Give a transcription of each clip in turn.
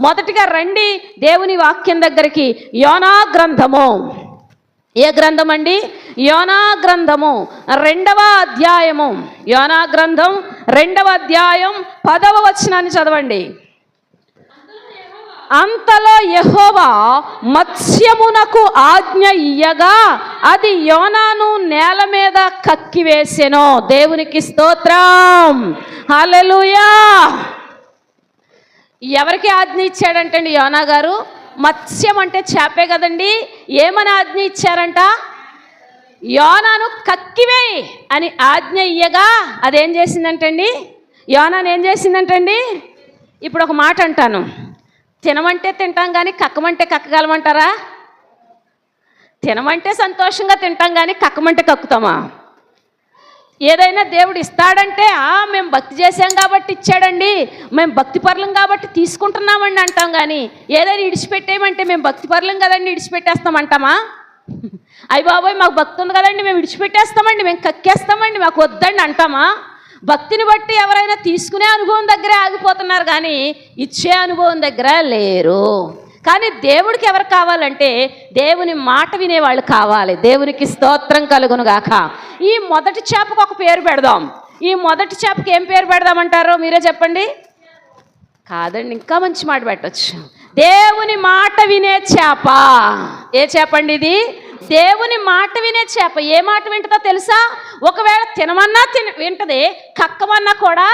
మొదటిగా రండి దేవుని వాక్యం దగ్గరికి. యోనా గ్రంథము. ఏ గ్రంథం అండి యోనా గ్రంథము. రెండవ అధ్యాయము. యోనా గ్రంథం రెండవ అధ్యాయం పదవ వచనాన్ని చదవండి. అంతలో యహోవా మత్స్యమునకు ఆజ్ఞ ఇయ్యగా అది యోనాను నేల మీద కక్కివేసెను. దేవునికి స్తోత్రం. హలలుయా ఎవరికి ఆజ్ఞ ఇచ్చాడంటండి యోనా గారు? మత్స్యం అంటే చేపే కదండి. ఏమని ఆజ్ఞ ఇచ్చారంట? యోనాను కక్కివేయి అని ఆజ్ఞ ఇయ్యగా అదేం చేసిందంటండి? యోనాను ఏం చేసిందంటండి? ఇప్పుడు ఒక మాట అంటాను. తినమంటే తింటాం కానీ కక్కమంటే కక్కగలమంటారా? తినమంటే సంతోషంగా తింటాం కానీ కక్కమంటే కక్కుతామా? ఏదైనా దేవుడు ఇస్తాడంటే ఆ మేము భక్తి చేసాం కాబట్టి ఇచ్చాడండి మేము భక్తి పరులం కాబట్టి తీసుకుంటున్నామండి అంటాం కానీ ఏదైనా ఇడిచిపెట్టేయమంటే మేము భక్తి పరులం కదండి ఇడిచిపెట్టేస్తామంటామా అయ్యి బాబోయ్ మాకు భక్తి ఉంది కదండి మేము విడిచిపెట్టేస్తామండి మేము కక్కేస్తామండి మాకు వద్దండి అంటామా? భక్తిని బట్టి ఎవరైనా తీసుకునే అనుభవం దగ్గరే ఆగిపోతున్నారు కానీ ఇచ్చే అనుభవం దగ్గర లేరు. కానీ దేవుడికి ఎవరు కావాలంటే దేవుని మాట వినేవాళ్ళు కావాలి. దేవునికి స్తోత్రం కలుగును గాక ఈ మొదటి చేపకు ఒక పేరు పెడదాం. ఈ మొదటి చేపకి ఏం పేరు పెడదామంటారో? మీరే చెప్పండి. కాదండి ఇంకా మంచి మాట పెట్టచ్చు. దేవుని మాట వినే చేప. ఏ చేపండి ఇది? దేవుని మాట వినే చేప. ఏ మాట వింటుందో తెలుసా? ఒకవేళ తినమన్నా తిన వింటది కక్కమన్నా కూడా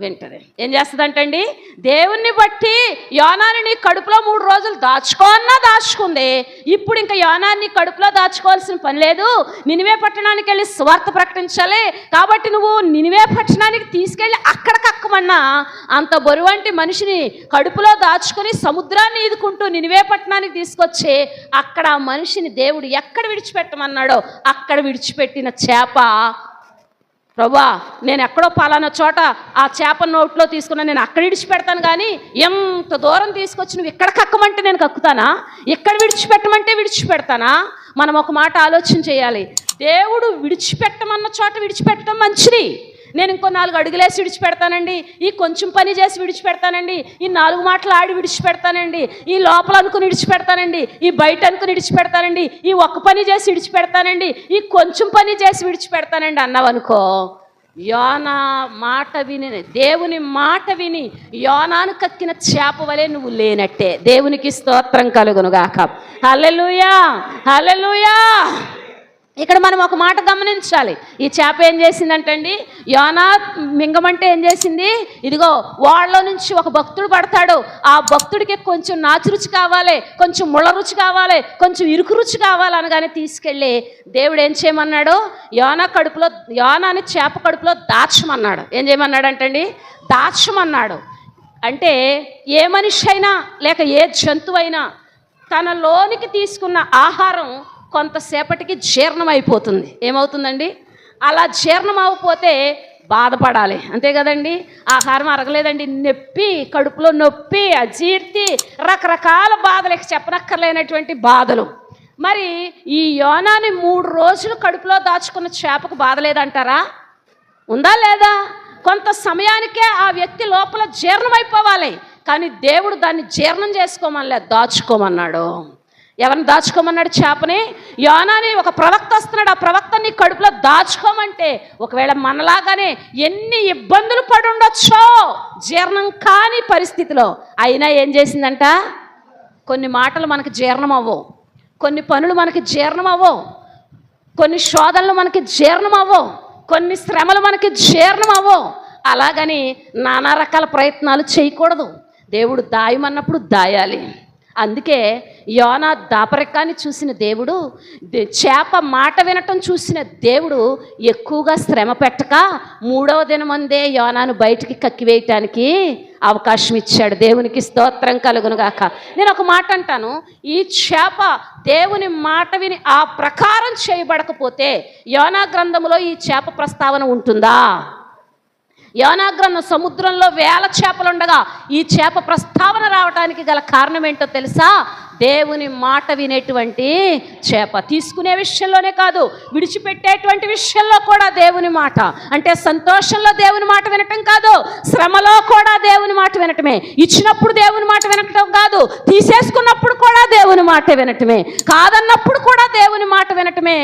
వింటది. ఏం చేస్తుందంటండి? దేవుణ్ణి బట్టి యోనాని నీ కడుపులో మూడు రోజులు దాచుకోన్నా దాచుకుంది. ఇప్పుడు ఇంకా యోనాన్ని కడుపులో దాచుకోవాల్సిన పని లేదు. నినివే పట్టణానికి వెళ్ళి స్వార్థ ప్రకటించాలి. కాబట్టి నువ్వు నినివే పట్టణానికి తీసుకెళ్ళి అక్కడికక్కమన్నా అంత బరువంటి మనిషిని కడుపులో దాచుకొని సముద్రాన్ని ఈదుకుంటూ నినివే పట్టణానికి తీసుకొచ్చి అక్కడ ఆ మనిషిని దేవుడు ఎక్కడ విడిచిపెట్టమన్నాడో అక్కడ విడిచిపెట్టిన చేప ప్రభా నేను ఎక్కడో పలానా చోట ఆ చేప నోట్లో తీసుకున్నా నేను అక్కడ విడిచిపెడతాను కానీ ఎంత దూరం తీసుకొచ్చి నువ్వు ఇక్కడ కక్కమంటే నేను కక్కుతానా? ఇక్కడ విడిచిపెట్టమంటే విడిచిపెడతానా? మనం ఒక మాట ఆలోచన చేయాలి. దేవుడు విడిచిపెట్టమన్న చోట విడిచిపెట్టడం మంచిది. నేను ఇంకో నాలుగు అడుగులేసి విడిచిపెడతానండి. ఈ కొంచెం పని చేసి విడిచిపెడతానండి. ఈ నాలుగు మాటలు ఆడి విడిచిపెడతానండి. ఈ లోపల అనుకుని విడిచిపెడతానండి. ఈ బయట అనుకుని విడిచిపెడతానండి. ఈ ఒక్క పని చేసి విడిచిపెడతానండి. ఈ కొంచెం పని చేసి విడిచిపెడతానండి అన్నావనుకో. యోనా మాట విని దేవుని మాట విని యోనాను కక్కిన చేప వలె నువ్వు లేనట్టే. దేవునికి స్తోత్రం కలుగునుగాక. హలెలుయా హలెలుయా ఇక్కడ మనం ఒక మాట గమనించాలి. ఈ చేప ఏం చేసిందంటండి? యోనా మింగమంటే ఏం చేసింది? ఇదిగో వాళ్ళలో నుంచి ఒక భక్తుడు పడతాడు. ఆ భక్తుడికి కొంచెం నాచు రుచి కావాలి కొంచెం ముళ్ళ రుచి కావాలి కొంచెం ఇరుకు రుచి కావాలి అనగానే తీసుకెళ్ళి దేవుడు ఏం చేయమన్నాడు? యోనా కడుపులో యోనాని చేప కడుపులో దాచమన్నాడు. ఏం చేయమన్నాడు అంటండి దాచమన్నాడు. అంటే ఏ మనిషి అయినా లేక ఏ జంతువైనా తనలోనికి తీసుకున్న ఆహారం కొంతసేపటికి జీర్ణం అయిపోతుంది. ఏమవుతుందండి? అలా జీర్ణం అవ్వకపోతే బాధపడాలి. అంతే కదండి? ఆహారం అరగలేదండి. నొప్పి కడుపులో నొప్పి అజీర్తి రకరకాల బాధలు ఇక చెప్పనక్కర్లేనటువంటి బాధలు. మరి ఈ యోనాని మూడు రోజులు కడుపులో దాచుకున్న చేపకు బాధ లేదంటారా? ఉందా లేదా? కొంత సమయానికే ఆ వ్యక్తి లోపల జీర్ణమైపోవాలి కానీ దేవుడు దాన్ని జీర్ణం చేసుకోమనిలే దాచుకోమన్నాడు. ఎవరిని దాచుకోమన్నాడు చేపని? యోనాని ఒక ప్రవక్త వస్తున్నాడు. ఆ ప్రవక్తని కడుపులో దాచుకోమంటే ఒకవేళ మనలాగానే ఎన్ని ఇబ్బందులు పడి ఉండొచ్చో జీర్ణం కాని పరిస్థితిలో అయినా ఏం చేసిందంట? కొన్ని మాటలు మనకి జీర్ణం అవ్వవు కొన్ని పనులు మనకి జీర్ణం అవ్వవు కొన్ని శోధనలు మనకి జీర్ణం అవ్వవు కొన్ని శ్రమలు మనకి జీర్ణం అవ్వవు అలాగని నానా రకాల ప్రయత్నాలు చేయకూడదు. దేవుడు దాయమన్నప్పుడు దాయాలి. అందుకే యోన దాపరికాన్ని చూసిన దేవుడు చేప మాట వినటం చూసిన దేవుడు ఎక్కువగా శ్రమ పెట్టక మూడవ దినమందే యోనాను బయటికి కక్కివేయటానికి అవకాశం ఇచ్చాడు. దేవునికి స్తోత్రం కలుగునుగాక నేను ఒక మాట అంటాను. ఈ చేప దేవుని మాట విని ఆ ప్రకారం చేయబడకపోతే యోనా గ్రంథములో ఈ చేప ప్రస్తావన ఉంటుందా? యోనాగ్రంథం సముద్రంలో వేల చేపలుండగా ఈ చేప ప్రస్తావన రావడానికి గల కారణం ఏంటో తెలుసా? దేవుని మాట వినేటువంటి చేప తీసుకునే విషయంలోనే కాదు విడిచిపెట్టేటువంటి విషయంలో కూడా దేవుని మాట. అంటే సంతోషంలో దేవుని మాట వినటం కాదు శ్రమలో కూడా దేవుని మాట వినటమే. ఇచ్చినప్పుడు దేవుని మాట వినటం కాదు తీసేసుకున్నప్పుడు కూడా దేవుని మాట వినటమే. కాదన్నప్పుడు కూడా దేవుని మాట వినటమే.